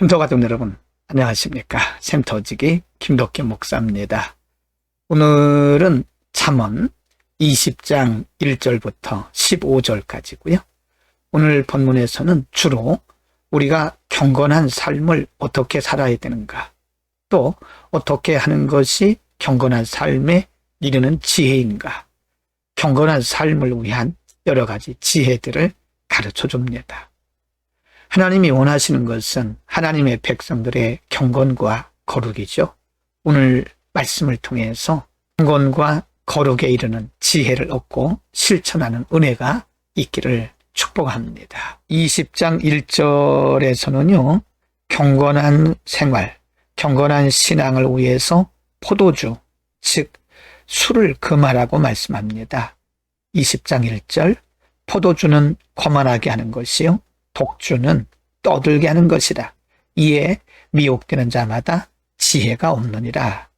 샘터 가족 여러분, 안녕하십니까. 샘터지기 김덕기 목사입니다. 오늘은 잠언 20장 1절부터 15절까지고요. 오늘 본문에서는 주로 우리가 경건한 삶을 어떻게 살아야 되는가, 또 어떻게 하는 것이 경건한 삶에 이르는 지혜인가, 경건한 삶을 위한 여러 가지 지혜들을 가르쳐 줍니다. 하나님이 원하시는 것은 하나님의 백성들의 경건과 거룩이죠. 오늘 말씀을 통해서 경건과 거룩에 이르는 지혜를 얻고 실천하는 은혜가 있기를 축복합니다. 20장 1절에서는요, 경건한 생활, 경건한 신앙을 위해서 포도주, 즉, 술을 금하라고 말씀합니다. 20장 1절, 포도주는 거만하게 하는 것이요, 독주는 떠들게 하는 것이라. 이에 미혹되는 자마다 지혜가 없느니라.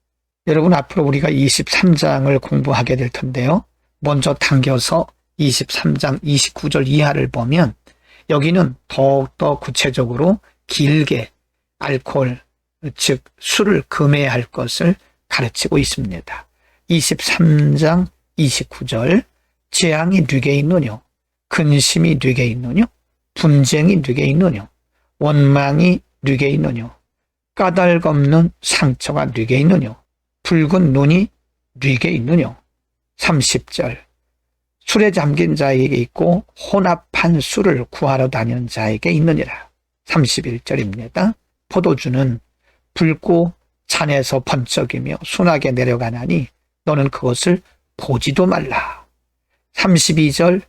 여러분 앞으로 우리가 23장을 공부하게 될 텐데요. 먼저 당겨서 23장 29절 이하를 보면 여기는 더욱더 구체적으로 길게 알코올, 즉 술을 금해야 할 것을 가르치고 있습니다. 23장 29절 재앙이 뉘게 있느뇨 근심이 뉘게 있느뇨 분쟁이 뉘게 있느뇨? 원망이 뉘게 있느뇨? 까닭 없는 상처가 뉘게 있느뇨? 붉은 눈이 뉘게 있느뇨? 30절. 술에 잠긴 자에게 있고 혼합한 술을 구하러 다니는 자에게 있느니라. 31절입니다. 포도주는 붉고 잔에서 번쩍이며 순하게 내려가나니 너는 그것을 보지도 말라. 32절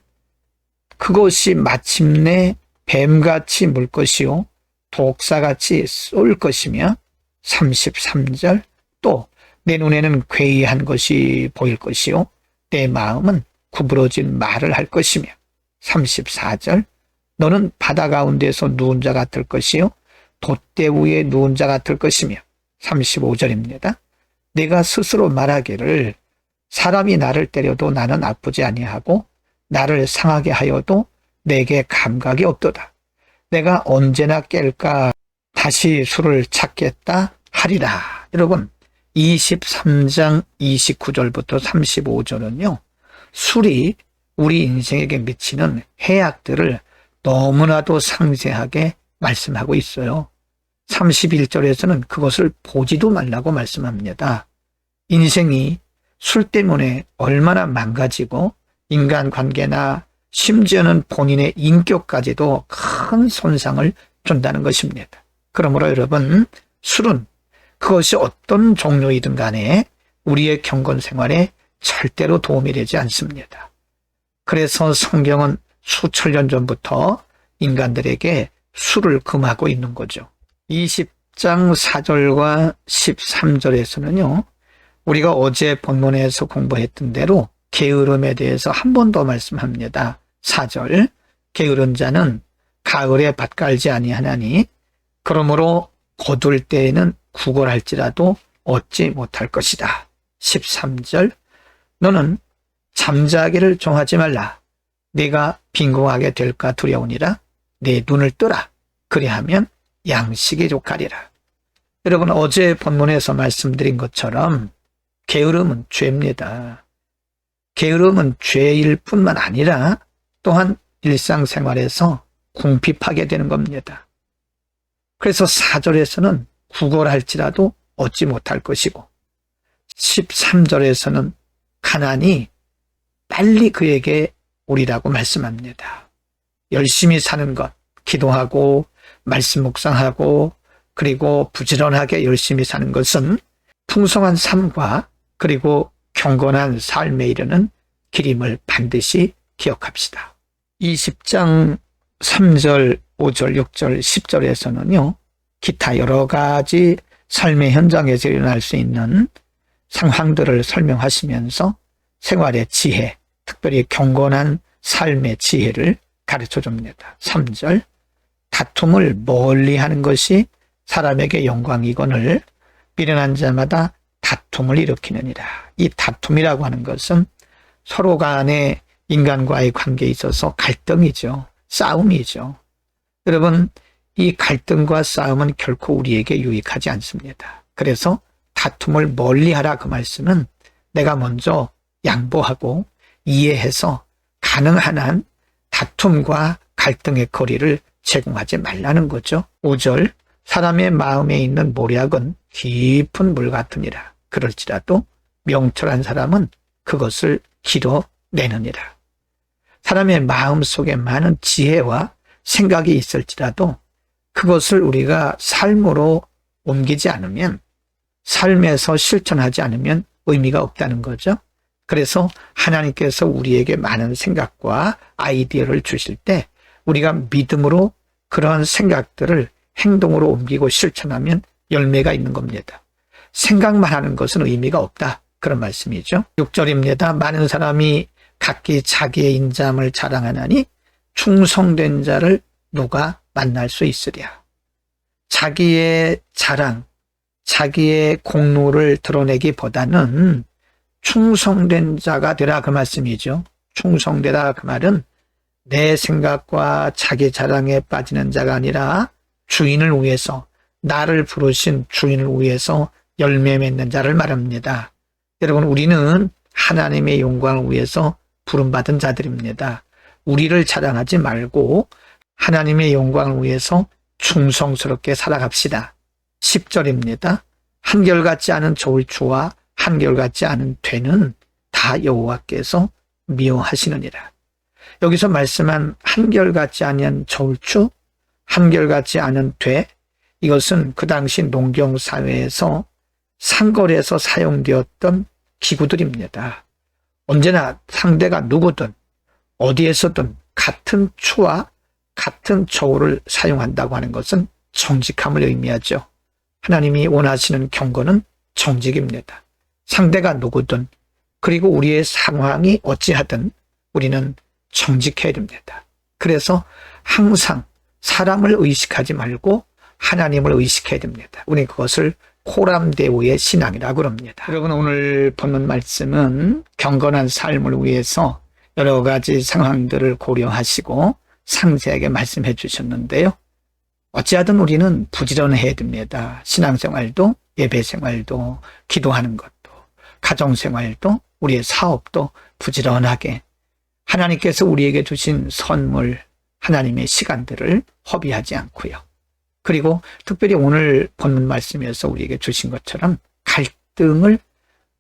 그것이 마침내 뱀같이 물 것이요 독사같이 쏠 것이며 33절 또 내 눈에는 괴이한 것이 보일 것이요 내 마음은 구부러진 말을 할 것이며 34절 너는 바다 가운데서 누운 자 같을 것이요 돛대 위에 누운 자 같을 것이며 35절입니다. 내가 스스로 말하기를 사람이 나를 때려도 나는 아프지 아니하고 나를 상하게 하여도 내게 감각이 없도다. 내가 언제나 깰까 다시 술을 찾겠다 하리라. 여러분 23장 29절부터 35절은요. 술이 우리 인생에게 미치는 해악들을 너무나도 상세하게 말씀하고 있어요. 31절에서는 그것을 보지도 말라고 말씀합니다. 인생이 술 때문에 얼마나 망가지고 인간 관계나 심지어는 본인의 인격까지도 큰 손상을 준다는 것입니다. 그러므로 여러분, 술은 그것이 어떤 종류이든 간에 우리의 경건 생활에 절대로 도움이 되지 않습니다. 그래서 성경은 수천 년 전부터 인간들에게 술을 금하고 있는 거죠. 20장 4절과 13절에서는요, 우리가 어제 본문에서 공부했던 대로 게으름에 대해서 한 번 더 말씀합니다. 4절, 게으른 자는 가을에 밭 갈지 아니하나니, 그러므로 거둘 때에는 구걸할지라도 얻지 못할 것이다. 13절, 너는 잠자기를 정하지 말라. 네가 빈궁하게 될까 두려우니라. 내 눈을 뜨라. 그리하면 양식이 족하리라. 여러분 어제 본문에서 말씀드린 것처럼 게으름은 죄입니다. 게으름은 죄일 뿐만 아니라 또한 일상생활에서 궁핍하게 되는 겁니다. 그래서 4절에서는 구걸할지라도 얻지 못할 것이고 13절에서는 가난이 빨리 그에게 오리라고 말씀합니다. 열심히 사는 것, 기도하고 말씀 묵상하고 그리고 부지런하게 열심히 사는 것은 풍성한 삶과 그리고 경건한 삶에 이르는 길임을 반드시 기억합시다. 20장 3절, 5절, 6절, 10절에서는요, 기타 여러 가지 삶의 현장에서 일어날 수 있는 상황들을 설명하시면서 생활의 지혜, 특별히 경건한 삶의 지혜를 가르쳐 줍니다. 3절, 다툼을 멀리 하는 것이 사람에게 영광이거늘 미련한 자마다 다툼을 일으키느니라. 이 다툼이라고 하는 것은 서로 간의 인간과의 관계에 있어서 갈등이죠. 싸움이죠. 여러분, 이 갈등과 싸움은 결코 우리에게 유익하지 않습니다. 그래서 다툼을 멀리 하라 그 말씀은 내가 먼저 양보하고 이해해서 가능한 한 다툼과 갈등의 거리를 제공하지 말라는 거죠. 5절 사람의 마음에 있는 모략은 깊은 물 같으니라. 그럴지라도 명철한 사람은 그것을 길어내느니라. 사람의 마음 속에 많은 지혜와 생각이 있을지라도 그것을 우리가 삶으로 옮기지 않으면 삶에서 실천하지 않으면 의미가 없다는 거죠. 그래서 하나님께서 우리에게 많은 생각과 아이디어를 주실 때 우리가 믿음으로 그러한 생각들을 행동으로 옮기고 실천하면 열매가 있는 겁니다. 생각만 하는 것은 의미가 없다. 그런 말씀이죠. 6절입니다. 많은 사람이 각기 자기의 인자함을 자랑하나니 충성된 자를 누가 만날 수 있으랴. 자기의 자랑, 자기의 공로를 드러내기보다는 충성된 자가 되라 그 말씀이죠. 충성되라 그 말은 내 생각과 자기 자랑에 빠지는 자가 아니라 주인을 위해서 나를 부르신 주인을 위해서 열매 맺는 자를 말합니다. 여러분 우리는 하나님의 영광을 위해서 부름받은 자들입니다. 우리를 자랑하지 말고 하나님의 영광을 위해서 충성스럽게 살아갑시다. 10절입니다. 한결같지 않은 저울추와 한결같지 않은 되는 다 여호와께서 미워하시느니라. 여기서 말씀한 한결같지 않은 저울추, 한결같지 않은 돼, 이것은 그 당시 농경 사회에서 상거래에서 사용되었던 기구들입니다. 언제나 상대가 누구든 어디에서든 같은 추와 같은 저울을 사용한다고 하는 것은 정직함을 의미하죠. 하나님이 원하시는 경건은 정직입니다. 상대가 누구든 그리고 우리의 상황이 어찌하든 우리는 정직해야 됩니다. 그래서 항상 사람을 의식하지 말고 하나님을 의식해야 됩니다. 우리 그것을 코람대우의 신앙이라고 그럽니다. 여러분 오늘 본문 말씀은 경건한 삶을 위해서 여러 가지 상황들을 고려하시고 상세하게 말씀해 주셨는데요. 어찌하든 우리는 부지런해야 됩니다. 신앙생활도 예배생활도 기도하는 것도 가정생활도 우리의 사업도 부지런하게 하나님께서 우리에게 주신 선물 하나님의 시간들을 허비하지 않고요. 그리고 특별히 오늘 본문 말씀에서 우리에게 주신 것처럼 갈등을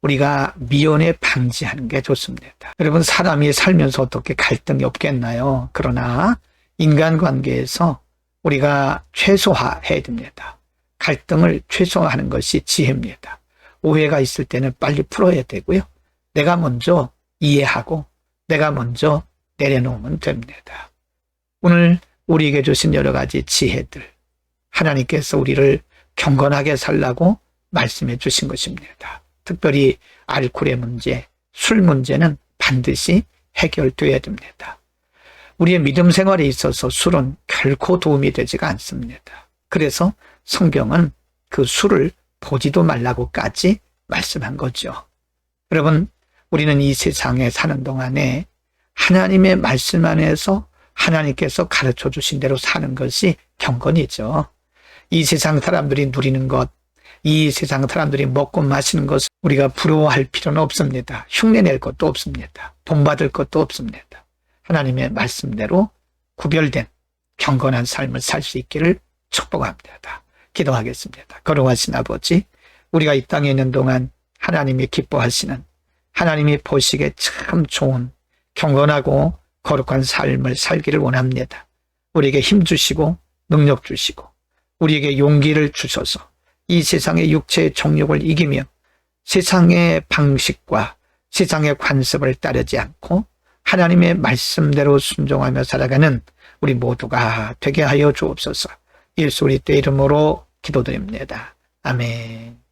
우리가 미연에 방지하는 게 좋습니다. 여러분 사람이 살면서 어떻게 갈등이 없겠나요? 그러나 인간관계에서 우리가 최소화해야 됩니다. 갈등을 최소화하는 것이 지혜입니다. 오해가 있을 때는 빨리 풀어야 되고요. 내가 먼저 이해하고 내가 먼저 내려놓으면 됩니다. 오늘 우리에게 주신 여러 가지 지혜들 하나님께서 우리를 경건하게 살라고 말씀해 주신 것입니다. 특별히 알코올의 문제, 술 문제는 반드시 해결돼야 됩니다. 우리의 믿음 생활에 있어서 술은 결코 도움이 되지가 않습니다. 그래서 성경은 그 술을 보지도 말라고까지 말씀한 거죠. 여러분, 우리는 이 세상에 사는 동안에 하나님의 말씀 안에서 하나님께서 가르쳐 주신 대로 사는 것이 경건이죠. 이 세상 사람들이 누리는 것, 이 세상 사람들이 먹고 마시는 것을 우리가 부러워할 필요는 없습니다. 흉내낼 것도 없습니다. 본받을 것도 없습니다. 하나님의 말씀대로 구별된 경건한 삶을 살 수 있기를 축복합니다. 기도하겠습니다. 거룩하신 아버지, 우리가 이 땅에 있는 동안 하나님이 기뻐하시는 하나님이 보시기에 참 좋은 경건하고 거룩한 삶을 살기를 원합니다. 우리에게 힘 주시고 능력 주시고 우리에게 용기를 주셔서 이 세상의 육체의 정욕을 이기며 세상의 방식과 세상의 관습을 따르지 않고 하나님의 말씀대로 순종하며 살아가는 우리 모두가 되게 하여 주옵소서. 예수 그리스도의 이름으로 기도드립니다. 아멘.